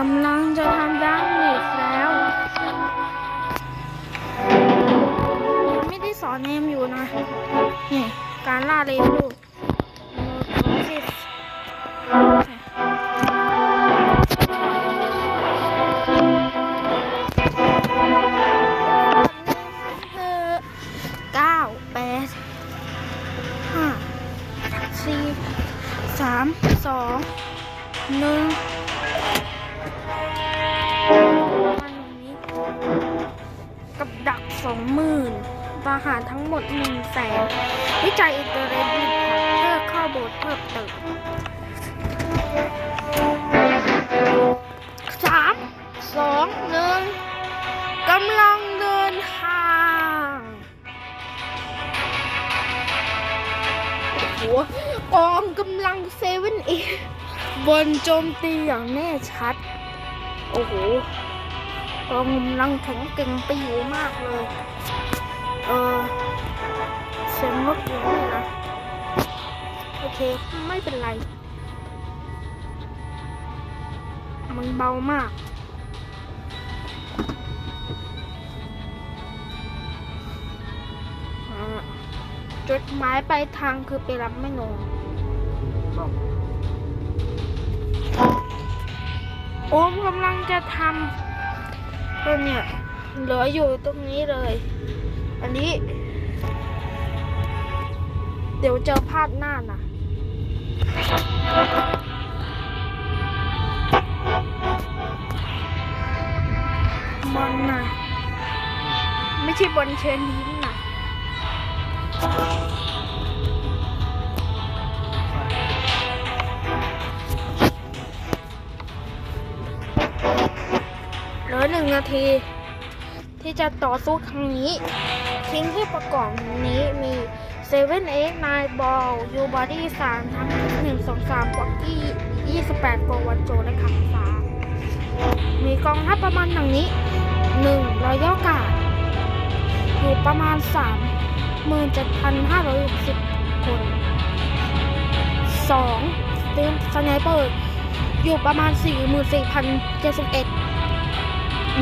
กำลังจะทำดาเมจแล้ว ไม่ได้สอนเนมอยู่นะ นี่ การล่าเรนดูโนซิสเก้าแปดห้าสี่สามสองหนึ่ง 20,000ทหารทั้งหมด 100,000วิจัยอินเตอร์เน็ตเพื่อข้อมูลเพิ่มเติมสามสองหนึ่งกำลังเดินทางหัวกองกำลังเซเว่นเอบนโจมตีอย่างแน่ชัด โอ้โห กองกำลังแข็งเก่งไปอยู่มากเลย เออเสียงรถอยู่นี่นะโอเค ไม่เป็นไร มันเบามากอ่าจดหมายปลายทางคือไปรับไม่นงโอมกำลังจะทำ ก็เนี่ยเหลืออยู่ตรงนี้เลย อันนี้ เดี๋ยวเจอภาพหน้านะบอลนะไม่ใช่บอลเชนยิ้มนะ งนาที ที่จะต่อสู้ครั้งนี้ ทิ้งที่ประกอบนี้มี7 8 9 Ball U Body 3ทั้ง1 2 3กว่ากี้28โกวันโจและขังฟ้ามีกองทัพประมาณอย่างนี้1รอยย่อกาดอยู่ประมาณ37,560คน2ทีมสไนเปอร์อยู่ประมาณ 44,071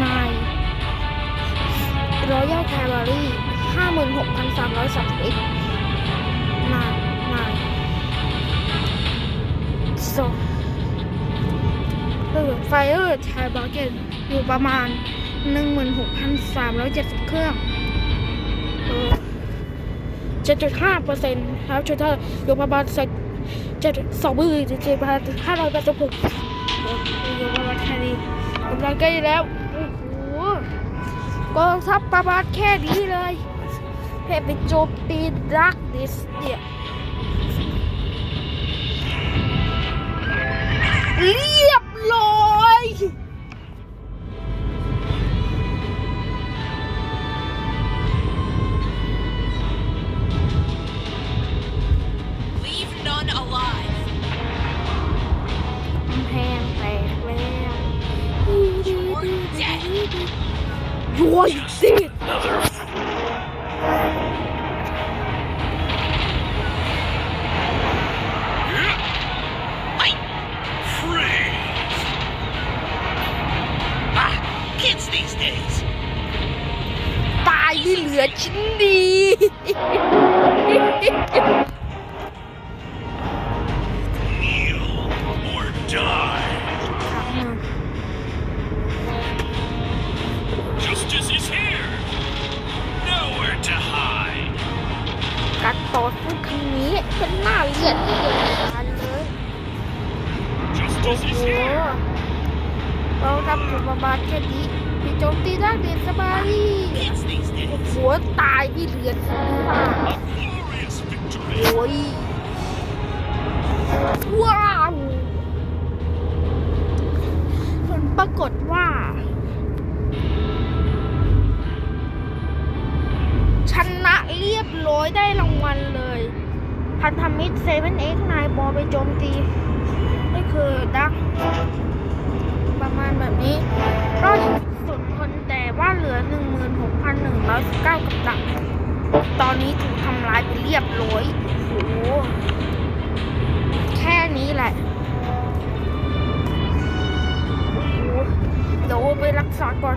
นายรอยัลแคลอรี่ห้าหมื่นหกพันสามร้อยสามสิบเอ็ดนายนายสองเออไฟเออร์ไทบาร์เกนอยู่ประมาณหนึ่งหมื่นหกพันสามร้อยเจ็ดสิบเครื่องเจ็ดจุดห้าเปอร์เซ็นต์ครับชูเตอร์อยู่ประมาณสักเจ็ดสองหมื่นเจ็ดพันห้าร้อยแปดสิบหกอยู่ประมาณแค่นี้กำลังใกล้แล้ว กองทัพประมาณแค่นี้เลยเพื่อไปโจมตีดักดิสเนี่ยเรียบร้อย ยัวอีกสิ Fight! Freeze! Ah, kids these days. ตายไม่เหลือชิ้นดี การต่อสู้ครั้งนี้เป็นหน้าเลียดที่เดียวกันเลยโอ้โหเราทำอยู่ประมาณแค่นี้มีโจมตีได้เรียนสบายหัวตายไม่เหลือนค่ะ A glorious victory. โอ้ยว้าวผลปรากฏว่า ชนะเรียบร้อยได้รางวัลเลย พันธมิตรเซเว่นเอ็กนายบอไปโจมตีก็คือดักประมาณแบบนี้รอดสุดคนแต่ว่าเหลือ 16,119กับดัก ตอนนี้ถูกทำลายไปเรียบร้อยโอ้โหแค่นี้แหละโอ้โหเดี๋ยวไปรักษาก่อน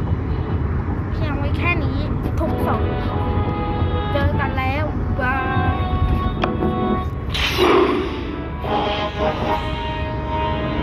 go.